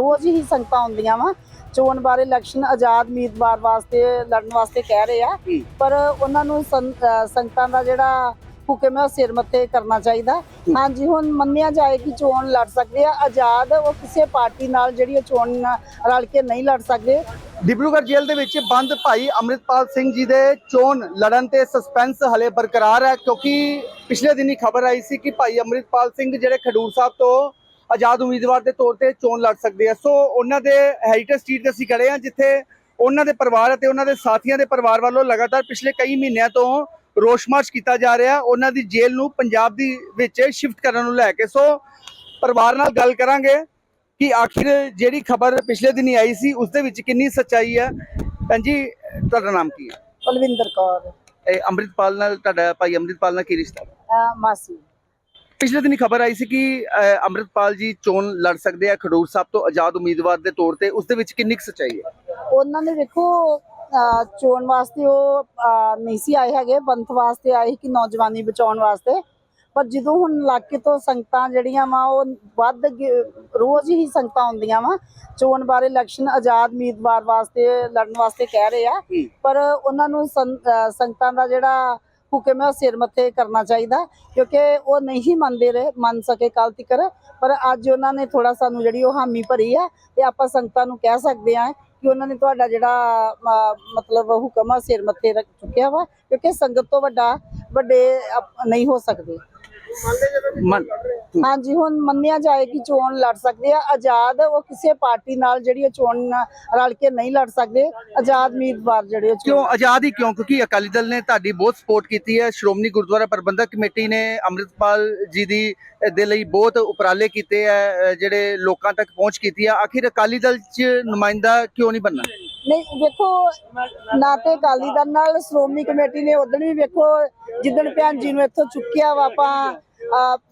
ਰੋਜ਼ ਹੀ ਸੰਗਤਾਂ ਹੁੰਦੀਆਂ ਵਾ। ਚੋਣ ਬਾਰੇ ਇਲੈਕਸ਼ਨ ਆਜ਼ਾਦ ਉਮੀਦਵਾਰ ਵਾਸਤੇ ਲੜਨ ਵਾਸਤੇ ਕਹਿ ਰਹੇ ਆ। ਪਰ ਉਹਨਾਂ ਨੂੰ ਸੰਗਤਾਂ ਦਾ ਜਿਹੜਾ ਹੁਕਮ ਹੈ ਉਹ ਸਿਰ ਮੱਥੇ ਕਰਨਾ ਚਾਹੀਦਾ। ਹਾਂਜੀ ਹੁਣ ਮੰਨਿਆ ਜਾਏ ਕਿ ਚੋਣ ਲੜ ਸਕਦੇ ਆ। ਆਜ਼ਾਦ ਉਹ ਕਿਸੇ ਪਾਰਟੀ ਨਾਲ ਜਿਹੜੀ ਉਹ ਚੋਣ ਰਲ ਕੇ ਨਹੀਂ ਲੜ ਸਕਦੇ। ਡਿਬਰੂਗੜ੍ਹ ਜੇਲ੍ਹ ਦੇ ਵਿੱਚ ਬੰਦ ਭਾਈ ਅੰਮ੍ਰਿਤਪਾਲ ਸਿੰਘ ਜੀ ਦੇ ਚੋਣ ਲੜਨ ਤੇ ਸਸਪੈਂਸ ਹਲੇ ਬਰਕਰਾਰ ਹੈ ਕਿਉਂਕਿ ਪਿਛਲੇ ਦਿਨੀ ਖਬਰ ਆਈ ਸੀ ਕਿ ਭਾਈ ਅੰਮ੍ਰਿਤਪਾਲ ਸਿੰਘ ਜਿਹੜੇ ਖਡੂਰ ਸਾਹਿਬ ਤੋਂ ਆਜ਼ਾਦ ਉਮੀਦਵਾਰ ਦੇ ਤੌਰ ਤੇ ਚੋਣ ਲੜ ਸਕਦੇ ਆ। ਸੋ ਉਹਨਾਂ ਦੇ ਹੈਰੀਟੇਜ ਸਟਰੀਟ ਤੇ ਅਸੀਂ ਖੜੇ ਆ ਜਿੱਥੇ ਉਹਨਾਂ ਦੇ ਪਰਿਵਾਰ ਅਤੇ ਉਹਨਾਂ ਦੇ ਸਾਥੀਆਂ ਦੇ ਪਰਿਵਾਰ ਵੱਲੋਂ ਲਗਾਤਾਰ ਪਿਛਲੇ ਕਈ ਮਹੀਨਿਆਂ ਤੋਂ ਰੋਸ ਮਾਰਚ ਕੀਤਾ ਜਾ ਰਿਹਾ। ਉਹਨਾਂ ਦੀ ਜੇਲ੍ਹ ਨੂੰ ਪੰਜਾਬ ਦੀ ਵਿੱਚ ਸ਼ਿਫਟ ਕਰਨ ਨੂੰ ਲੈ ਕੇ। ਸੋ ਪਰਿਵਾਰ ਨਾਲ ਗੱਲ ਕਰਾਂਗੇ ਕਿ ਆਖਿਰ ਜਿਹੜੀ ਖਬਰ ਪਿਛਲੇ ਦਿਨੀ ਆਈ ਸੀ ਉਸ ਦੇ ਵਿੱਚ ਕਿੰਨੀ ਸੱਚਾਈ ਹੈ। ਭੈਣ ਜੀ ਤੁਹਾਡਾ ਨਾਮ ਕੀ ਹੈ? ਬਲਵਿੰਦਰ ਕੌਰ। ਇਹ ਅੰਮ੍ਰਿਤਪਾਲ ਨਾਲ ਤੁਹਾਡਾ ਭਾਈ ਅੰਮ੍ਰਿਤਪਾਲ ਨਾਲ ਕੀ ਰਿਸ਼ਤਾ? ਹੈ ਮਾਸੀ। ਪਿਛਲੇ ਦਿਨੀ ਖਬਰ ਆਈ ਸੀ ਕਿ ਅੰਮ੍ਰਿਤਪਾਲ ਜੀ ਚੋਣ ਲੜ ਸਕਦੇ ਆ ਖਡੂਰ ਸਾਹਿਬ ਤੋਂ ਆਜ਼ਾਦ ਉਮੀਦਵਾਰ ਦੇ ਤੌਰ ਤੇ ਉਸ ਦੇ ਵਿੱਚ ਕਿੰਨੀ ਕੁ ਸੱਚਾਈ ਹੈ? ਉਹਨਾਂ ਨੇ ਵੇਖੋ ਚੋਣ ਵਾਸਤੇ ਉਹ ਨਹੀਂ ਸੀ ਆਏ ਹੈਗੇ ਪੰਥ ਵਾਸਤੇ ਆਏ ਕਿ ਨੌਜਵਾਨੀ ਬਚਾਉਣ ਵਾਸਤੇ। ਪਰ ਜਦੋਂ ਹੁਣ ਇਲਾਕੇ ਤੋਂ ਸੰਗਤਾਂ ਜਿਹੜੀਆਂ ਵਾ ਉਹ ਵੱਧ ਰੋਜ਼ ਹੀ ਸੰਗਤਾਂ ਹੁੰਦੀਆਂ ਵਾ ਚੋਣ ਬਾਰੇ ਇਲੈਕਸ਼ਨ ਆਜ਼ਾਦ ਉਮੀਦਵਾਰ ਵਾਸਤੇ ਲੜਨ ਵਾਸਤੇ ਕਹਿ ਰਹੇ ਆ। ਪਰ ਉਹਨਾਂ ਨੂੰ ਸੰਗਤਾਂ ਦਾ ਜਿਹੜਾ ਹੁਕਮ ਹੈ ਸਿਰ ਮੱਥੇ ਕਰਨਾ ਚਾਹੀਦਾ, ਕਿਉਂਕਿ ਉਹ ਨਹੀਂ ਮੰਨਦੇ ਰਹੇ, ਮੰਨ ਸਕੇ ਕੱਲ ਤੱਕ ਪਰ ਅੱਜ ਉਹਨਾਂ ਨੇ ਥੋੜਾ ਸਾਨੂੰ ਜਿਹੜੀ ਉਹ ਹਾਮੀ ਭਰੀ ਆ, ਤੇ ਆਪਾਂ ਸੰਗਤਾਂ ਨੂੰ ਕਹਿ ਸਕਦੇ ਹਾਂ ਕਿ ਉਹਨਾਂ ਨੇ ਤੁਹਾਡਾ ਜਿਹੜਾ ਮਤਲਬ ਹੁਕਮ ਆ, ਸਿਰ ਮੱਥੇ ਰੱਖ ਚੁੱਕਿਆ ਵਾ, ਕਿਉਂਕਿ ਸੰਗਤ ਤੋਂ ਵੱਡਾ, ਵੱਡੇ ਨਹੀਂ ਹੋ ਸਕਦੇ। ਹਾਂਜੀ ਹੁਣ ਮੰਨਿਆ ਜਾਏ ਕਿ ਚੋਣ ਲੜ ਸਕਦੇ ਆ। ਆਜ਼ਾਦ ਉਹ ਕਿਸੇ ਪਾਰਟੀ ਨਾਲ ਜਿਹੜੀ ਉਹ ਚੋਣ ਨਾਲ ਰਲ ਕੇ ਨਹੀਂ ਲੜ ਸਕਦੇ। ਆਜ਼ਾਦ ਉਮੀਦਵਾਰ ਜਿਹੜੇ ਕਿਉਂ? ਆਜ਼ਾਦ ਹੀ ਕਿਉਂ? ਕਿਉਂਕਿ ਅਕਾਲੀ ਦਲ ਨੇ ਤੁਹਾਡੀ ਬਹੁਤ ਸਪੋਰਟ ਕੀਤੀ ਹੈ। ਸ਼੍ਰੋਮਣੀ ਗੁਰਦੁਆਰਾ ਪ੍ਰਬੰਧਕ ਕਮੇਟੀ ਨੇ ਅੰਮ੍ਰਿਤਪਾਲ ਜੀ ਦੀ ਦੇ ਲਈ ਬਹੁਤ ਉਪਰਾਲੇ ਕੀਤੇ ਆ ਜਿਹੜੇ ਲੋਕਾਂ ਤੱਕ ਪਹੁੰਚ ਕੀਤੀ ਆ ਆਖਿਰ ਅਕਾਲੀ ਦਲ 'ਚ ਨੁਮਾਇੰਦਾ ਕਿਉਂ ਨਹੀਂ ਬਣਨਾ? ਨਹੀਂ, ਵੇਖੋ, ਨਾ ਤੇ ਅਕਾਲੀ ਦਲ ਨਾਲ ਸ਼੍ਰੋਮਣੀ ਕਮੇਟੀ ਨੇ ਉਦੋਂ ਵੀ ਵੇਖੋ, ਜਿੱਦਣ ਭੈਣ ਜੀ ਨੂੰ ਇੱਥੋਂ ਚੁੱਕਿਆ ਵਾ ਆਪਾਂ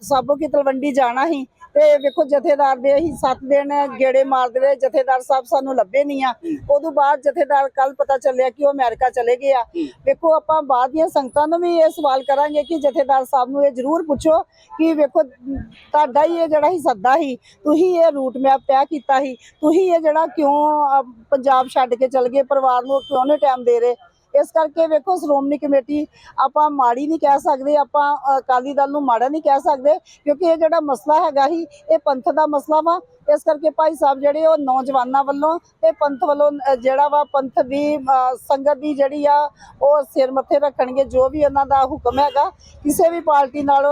ਸਾਬੋ ਕੀ ਤਲਵੰਡੀ ਜਾਣਾ ਸੀ। ਤੇ ਵੇਖੋ ਜਥੇਦਾਰ ਦੇ ਅਸੀਂ 7 ਦਿਨ ਗੇੜੇ ਮਾਰਦੇ ਰਹੇ, ਜਥੇਦਾਰ ਸਾਹਿਬ ਸਾਨੂੰ ਲੱਭੇ ਨਹੀਂ ਆ। ਉਦੋਂ ਬਾਅਦ ਜਥੇਦਾਰ ਕੱਲ ਪਤਾ ਚੱਲਿਆ ਕਿ ਉਹ ਅਮਰੀਕਾ ਚਲੇ ਗਏ ਆ। ਵੇਖੋ ਆਪਾਂ ਬਾਅਦ ਦੀਆਂ ਸੰਗਤਾਂ ਨੂੰ ਵੀ ਇਹ ਸਵਾਲ ਕਰਾਂਗੇ ਕਿ ਜਥੇਦਾਰ ਸਾਹਿਬ ਨੂੰ ਇਹ ਜ਼ਰੂਰ ਪੁੱਛੋ ਕਿ ਵੇਖੋ, ਤੁਹਾਡਾ ਹੀ ਇਹ ਜਿਹੜਾ ਹੀ ਸੱਦਾ ਸੀ, ਤੁਸੀਂ ਇਹ ਰੂਟ ਮੈਪ ਤੈਅ ਕੀਤਾ ਸੀ। ਤੁਸੀਂ ਇਹ ਜਿਹੜਾ ਕਿਉਂ ਪੰਜਾਬ ਛੱਡ ਕੇ ਚਲ ਗਏ, ਪਰਿਵਾਰ ਨੂੰ ਕਿਉਂ ਨਹੀਂ ਟਾਈਮ ਦੇ ਰਹੇ? ਇਸ ਕਰਕੇ ਵੇਖੋ, ਸ਼੍ਰੋਮਣੀ ਕਮੇਟੀ ਆਪਾਂ ਮਾੜੀ ਨਹੀਂ ਕਹਿ ਸਕਦੇ, ਆਪਾਂ ਅਕਾਲੀ ਦਲ ਨੂੰ ਮਾੜਾ ਨਹੀਂ ਕਹਿ ਸਕਦੇ, ਕਿਉਂਕਿ ਇਹ ਜਿਹੜਾ ਮਸਲਾ ਹੈਗਾ ਹੀ ਇਹ ਪੰਥ ਦਾ ਮਸਲਾ ਵਾ। ਇਸ ਕਰਕੇ ਭਾਈ ਸਾਹਿਬ ਜਿਹੜੇ ਉਹ ਨੌਜਵਾਨਾਂ ਵੱਲੋਂ ਤੇ ਪੰਥ ਵੱਲੋਂ ਜਿਹੜਾ ਵਾ ਪੰਥ ਦੀ ਸੰਗਤ ਦੀ ਜਿਹੜੀ ਆ, ਉਹ ਸਿਰ ਮੱਥੇ ਰੱਖਣਗੇ, ਜੋ ਵੀ ਉਹਨਾਂ ਦਾ ਹੁਕਮ ਹੈਗਾ, ਕਿਸੇ ਵੀ ਪਾਰਟੀ ਨਾਲ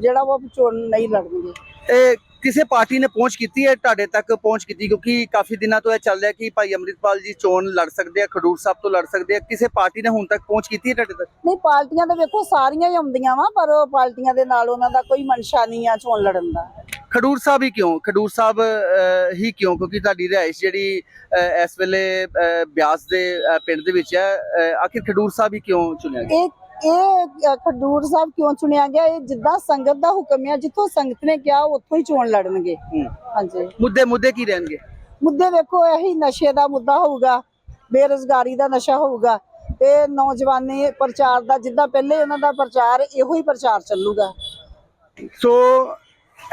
ਜਿਹੜਾ ਵਾ ਉਹ ਚੋਣ ਨਹੀਂ ਲੜਨਗੇ। ਇਹ ਕਿਸੇ ਪਾਰਟੀ ਨੇ ਪਹੁੰਚ ਕੀਤੀ ਹੈ ਤੁਹਾਡੇ ਤੱਕ ਪਹੁੰਚ ਕੀਤੀ ਕਿਉਂਕਿ ਕਾਫੀ ਦਿਨਾਂ ਤੋਂ ਇਹ ਚੱਲ ਰਿਹਾ ਕਿ ਭਾਈ ਅੰਮ੍ਰਿਤਪਾਲ ਜੀ ਚੋਣ ਲੜ ਸਕਦੇ ਆ ਖਡੂਰ ਸਾਹਿਬ ਤੋਂ ਲੜ ਸਕਦੇ ਆ ਕਿਸੇ ਪਾਰਟੀ ਨੇ ਹੁਣ ਤੱਕ ਪਹੁੰਚ ਕੀਤੀ ਹੈ ਤੁਹਾਡੇ ਤੱਕ? ਨਹੀਂ ਪਾਰਟੀਆਂ ਤਾਂ ਵੇਖੋ ਸਾਰੀਆਂ ਹੀ ਆਉਂਦੀਆਂ ਵਾ ਪਰ ਪਾਰਟੀਆਂ ਦੇ ਨਾਲ ਉਹਨਾਂ ਦਾ ਕੋਈ ਮਨਸ਼ਾ ਨਹੀਂ ਆ ਚੋਣ ਲੜਨ ਦਾ। ਖਡੂਰ ਸਾਹਿਬ ਹੀ ਕਿਉਂ? ਖਡੂਰ ਸਾਹਿਬ ਹੀ ਕਿਉਂ? ਕਿਉਂਕਿ ਤੁਹਾਡੀ ਰਿਹਾਇਸ਼ ਜਿਹੜੀ ਇਸ ਵੇਲੇ ਬਿਆਸ ਦੇ ਪਿੰਡ ਦੇ ਵਿੱਚ ਹੈ ਆਖਿਰ ਖਡੂਰ ਸਾਹਿਬ ਹੀ ਕਿਉਂ ਚੁਣਿਆ ਗਿਆ? ਇਹ ਇਹ ਖਡੂਰ ਸਾਹਿਬ ਕਿਉਂ ਚੁਣਿਆ ਗਿਆ? ਇਹ ਜਿੱਦਾਂ ਸੰਗਤ ਦਾ ਹੁਕਮ ਹੈ ਜਿੱਥੋਂ ਸੰਗਤ ਨੇ ਕਿਹਾ ਉੱਥੋਂ ਹੀ ਚੋਣ ਲੜਨਗੇ। ਹਾਂਜੀ। ਮੁੱਦੇ ਮੁੱਦੇ ਕੀ ਰਹਿਣਗੇ? ਮੁੱਦੇ ਵੇਖੋ ਇਹੀ ਨਸ਼ੇ ਦਾ ਮੁੱਦਾ ਹੋਊਗਾ ਬੇਰੁਜ਼ਗਾਰੀ ਦਾ ਨਸ਼ਾ ਹੋਊਗਾ ਤੇ ਨੌਜਵਾਨੀ ਪ੍ਰਚਾਰ ਦਾ ਜਿੱਦਾਂ ਪਹਿਲੇ ਉਹਨਾਂ ਦਾ ਪ੍ਰਚਾਰ ਇਹੋ ਹੀ ਪ੍ਰਚਾਰ ਚੱਲੂਗਾ। ਸੋ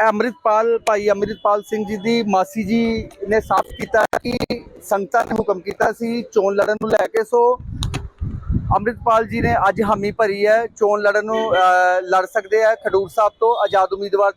ਅੰਮ੍ਰਿਤਪਾਲ ਭਾਈ ਅੰਮ੍ਰਿਤਪਾਲ ਸਿੰਘ ਜੀ ਦੀ ਮਾਸੀ ਜੀ ਨੇ ਸਾਫ਼ ਕੀਤਾ ਕਿ ਸੰਗਤਾਂ ਨੇ ਹੁਕਮ ਕੀਤਾ ਸੀ ਚੋਣ ਲੜਨ ਨੂੰ ਲੈ ਕੇ ਸੋ ਅੰਮ੍ਰਿਤਪਾਲ ਜੀ ਨੇ ਅੱਜ ਹਾਮੀ ਭਰੀ ਹੈ, ਚੋਣ ਲੜਨ ਨੂੰ ਲੜ ਸਕਦੇ ਆ ਖਡੂਰ ਸਾਹਿਬ ਤੋਂ ਆਜ਼ਾਦ ਉਮੀਦਵਾਰ।